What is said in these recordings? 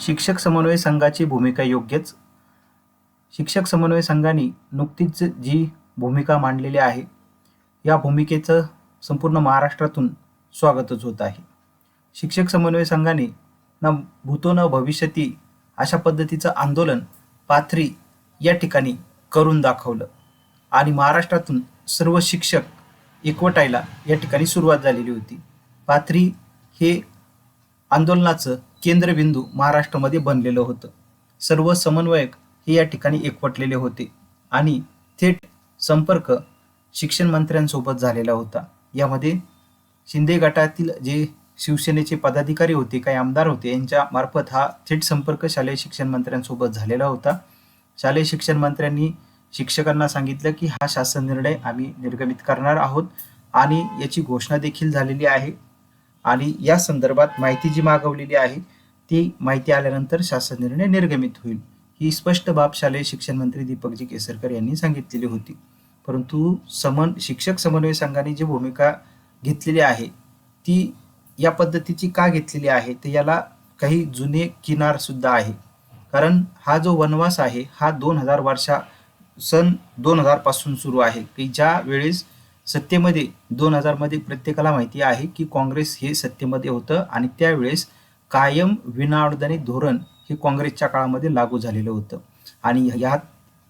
शिक्षक समन्वय संघाची भूमिका योग्यच. शिक्षक समन्वय संघाने नुकतीच जी भूमिका मांडलेली आहे या भूमिकेचं संपूर्ण महाराष्ट्रातून स्वागतच होत आहे. शिक्षक समन्वय संघाने न भूतो न भविष्यती अशा पद्धतीचं आंदोलन पाथरी या ठिकाणी करून दाखवलं आणि महाराष्ट्रातून सर्व शिक्षक एकवटायला या ठिकाणी सुरुवात झालेली होती. पाथरी हे आंदोलनाचं केंद्रबिंदू महाराष्ट्रामध्ये बनलेलं होतं. सर्व समन्वयक हे या ठिकाणी एकवटलेले होते आणि थेट संपर्क शिक्षण मंत्र्यांसोबत झालेला होता. यामध्ये शिंदे गटातील जे शिवसेनेचे पदाधिकारी होते काही आमदार होते यांच्या मार्फत हा थेट संपर्क शालेय शिक्षण मंत्र्यांसोबत झालेला होता. शालेय शिक्षण मंत्र्यांनी शिक्षकांना सांगितलं की हा शासन निर्णय आम्ही निर्गमित करणार आहोत आणि याची घोषणा देखील झालेली आहे. आणि या संदर्भात माहिती जी मागवलेली आहे ती माहिती आल्यानंतर शासन निर्णय निर्गमित होईल ही स्पष्ट बाब शालेय शिक्षण मंत्री दीपकजी केसरकर यांनी सांगितलेली होती. परंतु समन शिक्षक समन्वय संघाने जी भूमिका घेतलेली आहे ती या पद्धतीची का घेतलेली आहे तर याला काही जुने किनार सुद्धा आहे. कारण हा जो वनवास आहे हा दोन हजार वर्षा सन दोन हजारपासून सुरू आहे की ज्या वेळेस सत्तेमध्ये दोन हजारमध्ये प्रत्येकाला माहिती आहे की काँग्रेस हे सत्तेमध्ये होतं आणि त्यावेळेस कायम विनाअनुदानित धोरण हे काँग्रेसच्या काळामध्ये लागू झालेलं होतं. आणि ह्या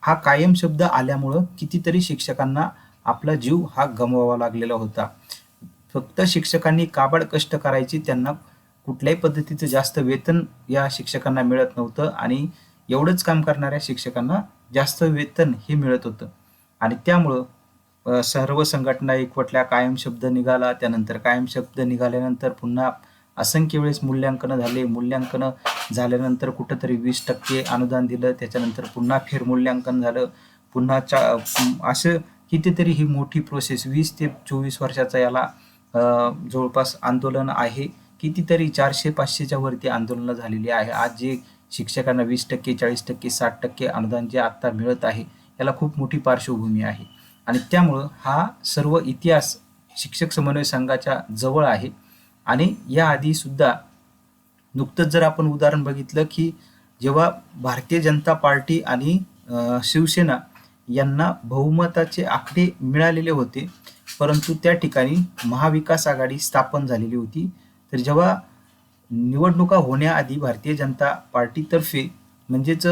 हा कायम शब्द आल्यामुळं कितीतरी शिक्षकांना आपला जीव हा गमवावा लागलेला होता. फक्त शिक्षकांनी काबाड कष्ट करायची त्यांना कुठल्याही पद्धतीचं जास्त वेतन या शिक्षकांना मिळत नव्हतं आणि एवढंच काम करणाऱ्या शिक्षकांना जास्त वेतन हे मिळत होतं. आणि त्यामुळं सर्व संघटना एकवटल्या कायम शब्द निघाला त्यानंतर कायम शब्द निघाल्यानंतर पुन्हा असंख्य वेळेस मूल्यांकन झाले. मूल्यांकन झाल्यानंतर कुठंतरी वीस टक्के अनुदान दिलं. त्याच्यानंतर पुन्हा फेरमूल्यांकन झालं. पुन्हा चा असं कितीतरी ही मोठी प्रोसेस वीस ते चोवीस वर्षाचा याला जवळपास आंदोलन आहे. कितीतरी चारशे पाचशेच्या वरती आंदोलनं झालेली आहे. आज जे शिक्षकांना वीस टक्के चाळीस टक्के साठ टक्के अनुदान जे आत्ता मिळत आहे याला खूप मोठी पार्श्वभूमी आहे. आणि त्यामुळं हा सर्व इतिहास शिक्षक समन्वय संघाच्या जवळ आहे. आणि याआधी सुद्धा नुकतंच जर आपण उदाहरण बघितलं की जेव्हा भारतीय जनता पार्टी आणि शिवसेना यांना बहुमताचे आकडे मिळालेले होते परंतु त्या ठिकाणी महाविकास आघाडी स्थापन झालेली होती. तर जेव्हा निवडणुका होण्याआधी भारतीय जनता पार्टीतर्फे म्हणजेच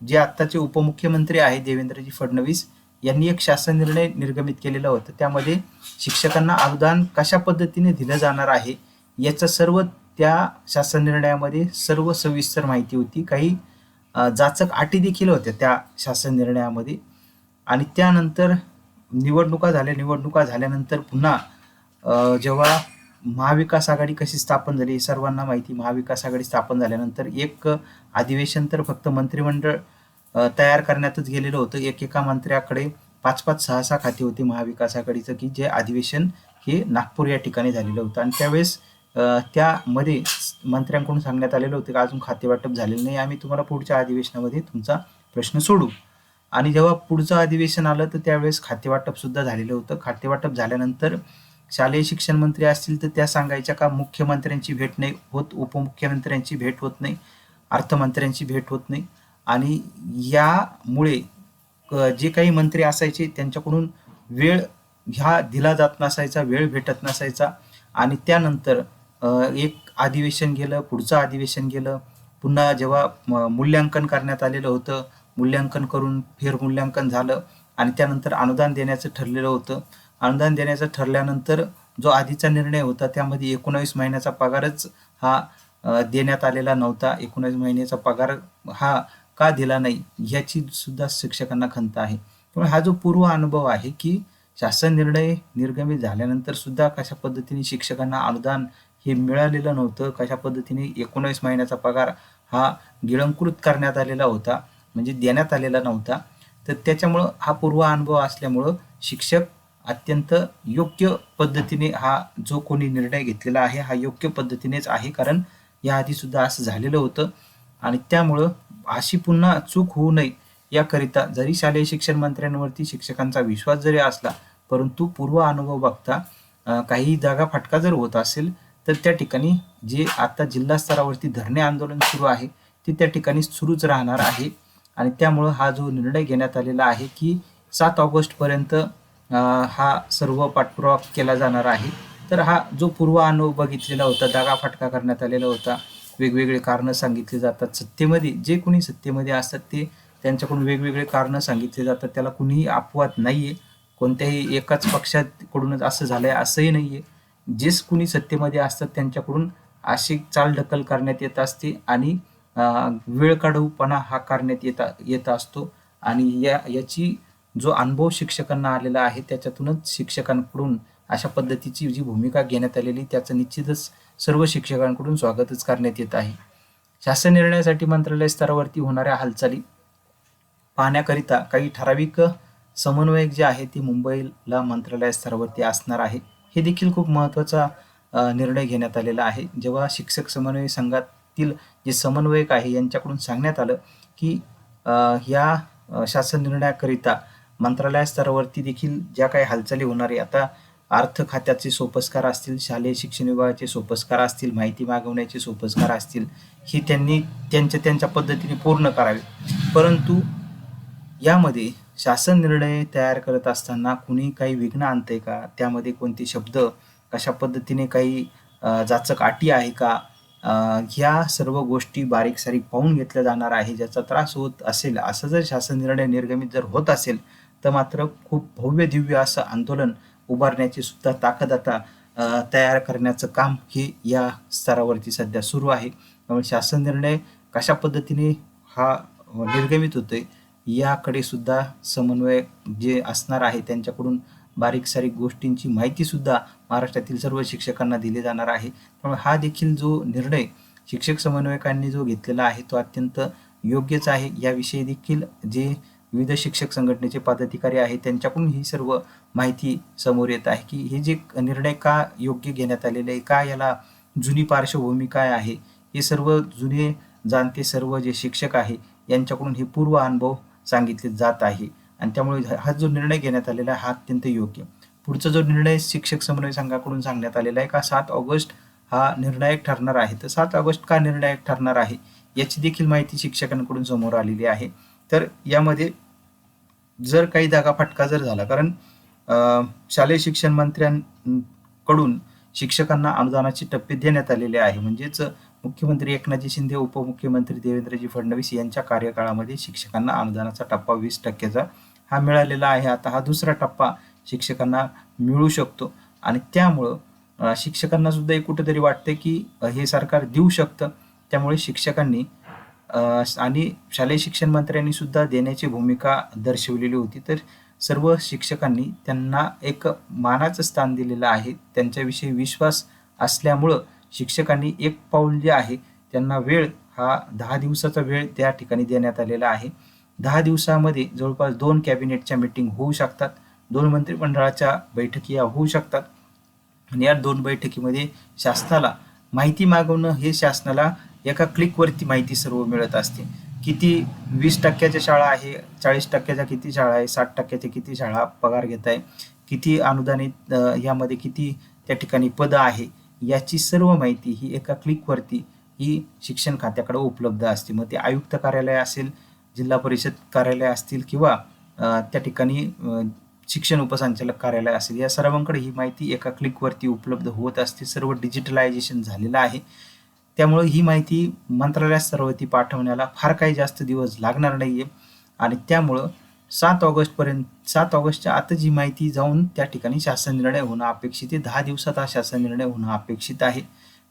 जे आत्ताचे उपमुख्यमंत्री आहे देवेंद्रजी फडणवीस यांनी एक शासन निर्णय निर्गमित केलेला होता. त्यामध्ये शिक्षकांना अनुदान कशा पद्धतीने दिलं जाणार आहे याचं सर्व त्या शासन निर्णयामध्ये सर्व सविस्तर माहिती होती. काही जाचक अटी देखील होत्या त्या शासन निर्णयामध्ये. आणि त्यानंतर निवडणुका झाल्या. निवडणुका झाल्यानंतर पुन्हा जेव्हा महाविकास आघाडी कशी स्थापन झाली सर्वांना माहिती. महाविकास आघाडी स्थापन झाल्यानंतर एक अधिवेशन तर फक्त मंत्रिमंडळ तयार करण्यातच गेलेलं होतं. एकेका मंत्र्याकडे पाच पाच सहा सहा खाते होते महाविकास आघाडीचं की जे अधिवेशन हे नागपूर या ठिकाणी झालेलं होतं. आणि त्यावेळेस त्यामध्ये मंत्र्यांकडून सांगण्यात आलेलं होतं की अजून खाते वाटप झालेलं नाही. आम्ही तुम्हाला पुढच्या अधिवेशनामध्ये तुमचा प्रश्न सोडू. आणि जेव्हा पुढचं अधिवेशन आलं तर त्यावेळेस खातेवाटपसुद्धा झालेलं होतं. खातेवाटप झाल्यानंतर शालेय शिक्षण मंत्री असतील तर त्या सांगायच्या का मुख्यमंत्र्यांची भेट नाही होत उपमुख्यमंत्र्यांची भेट होत नाही अर्थमंत्र्यांची भेट होत नाही. आणि यामुळे जे काही मंत्री असायचे त्यांच्याकडून वेळ ह्या दिला जात नसायचा वेळ भेटत नसायचा. आणि त्यानंतर एक अधिवेशन गेलं पुढचं अधिवेशन गेलं. पुन्हा जेव्हा म- मूल्यांकन करण्यात आलेलं होतं मूल्यांकन करून फेरमूल्यांकन झालं आणि त्यानंतर अनुदान देण्याचं ठरलेलं होतं. अनुदान देण्याचं ठरल्यानंतर जो आधीचा निर्णय होता त्यामध्ये एकोणावीस महिन्याचा पगारच हा देण्यात आलेला नव्हता. एकोणावीस महिन्याचा पगार हा का दिला नाही ह्याची सुद्धा शिक्षकांना खंत आहे. त्यामुळे हा जो पूर्व अनुभव आहे की शासन निर्णय निर्गमित झाल्यानंतर सुद्धा कशा पद्धतीने शिक्षकांना अनुदान हे मिळालेलं नव्हतं कशा पद्धतीने एकोणावीस महिन्याचा पगार हा गिळंकृत करण्यात आलेला होता म्हणजे देण्यात आलेला नव्हता तर त्याच्यामुळं हा पूर्व अनुभव असल्यामुळं शिक्षक अत्यंत योग्य पद्धतीने हा जो कोणी निर्णय घेतलेला आहे हा योग्य पद्धतीनेच आहे कारण याआधी सुद्धा असं झालेलं होतं. आणि त्यामुळं अशी पुन्हा चूक होऊ नये. याकरिता जरी शालेय शिक्षण मंत्र्यांवरती शिक्षकांचा विश्वास जरी असला परंतु पूर्व अनुभव बघता काही जागा फाटका जर होत असेल तर त्या ठिकाणी जे आता जिल्हा स्तरावरती धरणे आंदोलन सुरू आहे ते त्या ठिकाणी सुरूच राहणार आहे. आणि त्यामुळं हा जो निर्णय घेण्यात आलेला आहे की सात ऑगस्टपर्यंत हा सर्व पाठपुरावा केला जाणार आहे. तर हा जो पूर्व अनुभव बघितलेला होता दागाफटका करण्यात आलेला होता वेगवेगळे कारणं सांगितले जातात. सत्तेमध्ये जे कोणी सत्तेमध्ये असतात ते त्यांच्याकडून वेगवेगळे कारणं सांगितले जातात. त्याला कुणीही अपवाद नाही आहे कोणत्याही एकाच पक्षाकडूनच असं झालं आहे असंही नाही आहे जेच कुणी सत्तेमध्ये असतात त्यांच्याकडून अशी चालढकल करण्यात येत असते आणि वेळ काढूपणा हा करण्यात येता येत असतो. आणि या याची जो अनुभव शिक्षकांना आलेला आहे त्याच्यातूनच शिक्षकांकडून अशा पद्धतीची जी भूमिका घेण्यात आलेली त्याचं निश्चितच सर्व शिक्षकांकडून स्वागतच करण्यात येत आहे. शासन निर्णयासाठी मंत्रालय स्तरावरती होणाऱ्या हालचाली पाहण्याकरिता काही ठराविक समन्वयक जे आहे ते मुंबईला मंत्रालय स्तरावरती असणार आहे. हे देखील खूप महत्त्वाचा निर्णय घेण्यात आलेला आहे. जेव्हा शिक्षक समन्वय संघातील जे समन्वयक आहे यांच्याकडून सांगण्यात आलं की या शासन निर्णयाकरिता मंत्रालय स्तरावरती देखील ज्या काही हालचाली होणार आहे आता अर्थ खात्याचे सोपस्कार असतील शालेय शिक्षण विभागाचे सोपस्कार असतील माहिती मागवण्याचे सोपस्कार असतील ही त्यांनी त्यांच्या त्यांच्या पद्धतीने पूर्ण करावे. परंतु यामध्ये शासन निर्णय तयार करत असताना कुणी काही विघ्न आणते का? त्यामध्ये कोणते शब्द कशा पद्धतीने काही जाचक अटी आहे का? ह्या सर्व गोष्टी बारीक सारीक पाहून घेतल्या जाणार आहे ज्याचा त्रास होत असेल असं जर शासन निर्णय निर्गमित जर होत असेल तर मात्र खूप भव्य दिव्य असं आंदोलन उभारण्याची सुद्धा ताकद आता तयार करण्याचं काम हे या स्तरावरती सध्या सुरू आहे. त्यामुळे शासन निर्णय कशा पद्धतीने हा निर्गमित होतोय याकडे सुद्धा समन्वय जे असणार आहे त्यांच्याकडून बारीक सारीक गोष्टींची माहिती सुद्धा महाराष्ट्रातील सर्व शिक्षकांना दिली जाणार आहे. त्यामुळे हा देखील जो निर्णय शिक्षक समन्वयकांनी जो घेतलेला आहे तो अत्यंत योग्यच आहे. याविषयी देखील जे विविध शिक्षक संघटनेचे पदाधिकारी आहेत त्यांच्याकडून ही सर्व माहिती समोर येत आहे की हे जे निर्णय का योग्य घेण्यात आलेले आहे का याला जुनी पार्श्वभूमी काय आहे हे सर्व जुने जाणते सर्व जे शिक्षक आहे यांच्याकडून हे पूर्व अनुभव सांगितले जात आहे. आणि त्यामुळे हा जो निर्णय घेण्यात आलेला आहे हा अत्यंत योग्य. पुढचा जो निर्णय शिक्षक समन्वय संघाकडून सांगण्यात आलेला आहे का सात ऑगस्ट हा निर्णायक ठरणार आहे. तर सात ऑगस्ट का निर्णायक ठरणार आहे याची देखील माहिती शिक्षकांकडून समोर आलेली आहे. तर यामध्ये जर काही फटका जर झाला कारण शालेय शिक्षण मंत्र्यांकडून शिक्षकांना अनुदानाचे टप्पे देण्यात आलेले आहे. म्हणजेच मुख्यमंत्री एकनाथजी शिंदे उपमुख्यमंत्री देवेंद्रजी फडणवीस यांच्या कार्यकाळामध्ये शिक्षकांना अनुदानाचा टप्पा वीस टक्क्याचा हा मिळालेला आहे. आता हा दुसरा टप्पा शिक्षकांना मिळू शकतो आणि त्यामुळं शिक्षकांना सुद्धा एक कुठेतरी वाटते की हे सरकार देऊ शकतं. त्यामुळे शिक्षकांनी आणि शालेय शिक्षण मंत्र्यांनी सुद्धा देण्याची भूमिका दर्शवलेली होती. तर सर्व शिक्षकांनी त्यांना एक मानाचं स्थान दिलेलं आहे. त्यांच्याविषयी विश्वास असल्यामुळं शिक्षकांनी एक पाऊल जे आहे त्यांना वेळ हा दहा दिवसाचा वेळ त्या ठिकाणी देण्यात आलेला आहे. दहा दिवसामध्ये जवळपास दोन कॅबिनेटच्या मीटिंग होऊ शकतात दोन मंत्रिमंडळाच्या बैठकी या होऊ शकतात आणि या दोन बैठकीमध्ये शासनाला माहिती मागवणं हे शासनाला एका क्लिकवरती माहिती सर्व मिळत असते. किती वीस टक्क्याच्या शाळा आहे चाळीस टक्क्याच्या किती शाळा आहे साठ टक्क्याच्या किती शाळा पगार घेत आहे किती अनुदानित यामध्ये किती त्या ठिकाणी पदं आहे याची सर्व माहिती ही एका क्लिकवरती ही शिक्षण खात्याकडे उपलब्ध असते. मग ते आयुक्त कार्यालय असेल जिल्हा परिषद कार्यालय असतील किंवा त्या ठिकाणी शिक्षण उपसंचालक कार्यालय असेल या सर्वांकडे ही माहिती एका क्लिकवरती उपलब्ध होत असते. सर्व डिजिटलायझेशन झालेलं आहे. त्यामुळे ही माहिती मंत्रालयात सर्वती पाठवण्याला फार काही जास्त दिवस लागणार नाही आहे आणि त्यामुळं सात ऑगस्टपर्यंत सात ऑगस्टच्या आता जी माहिती जाऊन त्या ठिकाणी शासन निर्णय होणं अपेक्षित आहे. दहा दिवसात हा शासन निर्णय होणं अपेक्षित आहे.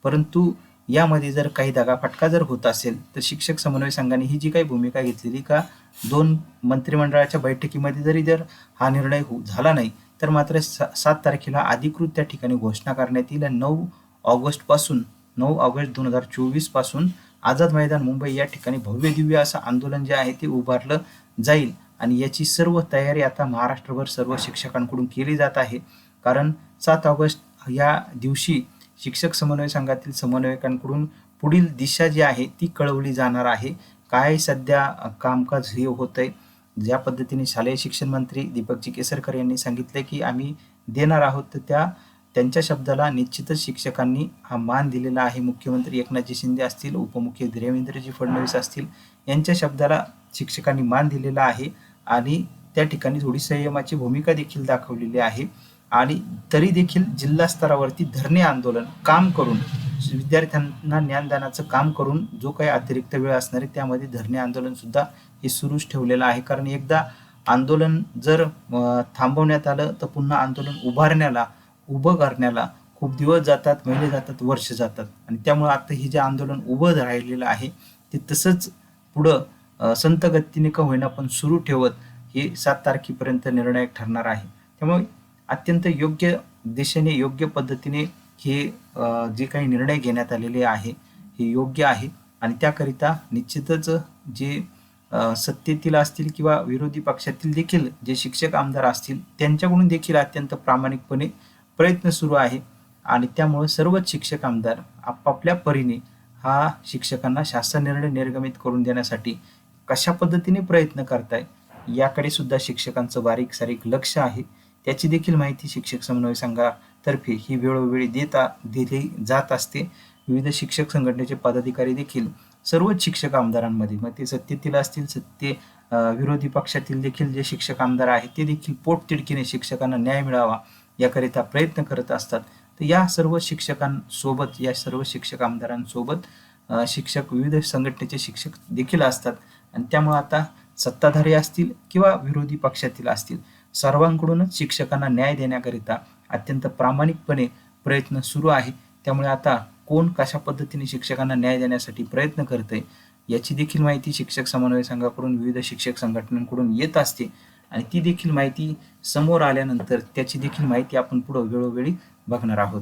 परंतु यामध्ये जर काही दगाफटका जर होत असेल तर शिक्षक समन्वय संघाने ही जी काही भूमिका घेतलेली का दोन मंत्रिमंडळाच्या बैठकीमध्ये जरी जर हा निर्णय हो झाला नाही तर मात्र सात तारखेला अधिकृत त्या ठिकाणी घोषणा करण्यात येईल आणि नऊ ऑगस्टपासून नऊ ऑगस्ट दोन हजार चोवीसपासून आझाद मैदान मुंबई या ठिकाणी भव्य दिव्य असं आंदोलन जे आहे ते उभारलं जाईल. आणि याची सर्व तयारी आता महाराष्ट्रभर सर्व शिक्षकांकडून केली जात आहे. कारण सात ऑगस्ट या दिवशी शिक्षक समन्वय संघातील समन्वयकांकडून पुढील दिशा जी आहे ती कळवली जाणार आहे. काय सध्या कामकाज हे होत आहे ज्या पद्धतीने शालेय शिक्षण मंत्री दीपकजी केसरकर यांनी सांगितले की आम्ही देणार आहोत तर त्या त्यांच्या शब्दाला निश्चितच शिक्षकांनी हा मान दिलेला आहे. मुख्यमंत्री एकनाथजी शिंदे असतील उपमुख्यमंत्री देवेंद्रजी फडणवीस असतील यांच्या शब्दाला शिक्षकांनी मान दिलेला आहे आणि त्या ठिकाणी थोडी संयमाची भूमिका देखील दाखवलेली आहे आणि तरी देखील जिल्हा स्तरावरती धरणे आंदोलन काम करून विद्यार्थ्यांना ज्ञानदानाचं काम करून जो काही अतिरिक्त वेळ असणार आहे त्यामध्ये धरणे आंदोलन सुद्धा हे सुरूच ठेवलेलं आहे. कारण एकदा आंदोलन जर थांबवण्यात आलं तर पुन्हा आंदोलन उभारण्याला उभं करण्याला खूप दिवस जातात महिने जातात वर्ष जातात. आणि त्यामुळे आता हे जे आंदोलन उभं राहिलेलं आहे ते तसंच पुढं संत गतीने का होईना पण सुरू ठेवत हे सात तारखेपर्यंत निर्णायक ठरणार आहे. त्यामुळे अत्यंत योग्य दिशेने योग्य पद्धतीने हे जे काही निर्णय घेण्यात आलेले आहे हे योग्य आहे. आणि त्याकरिता निश्चितच जे सत्तेतील असतील किंवा विरोधी पक्षातील देखील जे शिक्षक आमदार असतील त्यांच्याकडून देखील अत्यंत प्रामाणिकपणे प्रयत्न सुरू आहे आणि त्यामुळे सर्वच शिक्षक आमदार आपापल्या परीने हा शिक्षकांना शासन निर्णय निर्गमित करून देण्यासाठी कशा पद्धतीने प्रयत्न करताय याकडे सुद्धा शिक्षकांचं बारीक सारीक लक्ष आहे. त्याची देखील माहिती शिक्षक समन्वय संघातर्फे ही वेळोवेळी देता दिली जात असते. विविध शिक्षक संघटनेचे पदाधिकारी देखील सर्वच शिक्षक आमदारांमध्ये मग ते सत्तेतील असतील सत्ते विरोधी पक्षातील देखील जे शिक्षक आमदार आहेत ते देखील पोटतिडकीने शिक्षकांना न्याय मिळावा याकरिता प्रयत्न करत असतात. तर या सर्व शिक्षकांसोबत या सर्व शिक्षक आमदारांसोबत शिक्षक विविध संघटनेचे शिक्षक देखील असतात. आणि त्यामुळे आता सत्ताधारी असतील किंवा विरोधी पक्षातील असतील सर्वांकडूनच शिक्षकांना न्याय देण्याकरिता अत्यंत प्रामाणिकपणे प्रयत्न सुरू आहे. त्यामुळे आता कोण कशा पद्धतीने शिक्षकांना न्याय देण्यासाठी प्रयत्न करते याची देखील माहिती शिक्षक समन्वय संघाकडून विविध शिक्षक संघटनांकडून येत असते. आणि ती देखील माहिती समोर आल्यानंतर त्याची देखील माहिती आपण पुढं वेळोवेळी बघणार आहोत.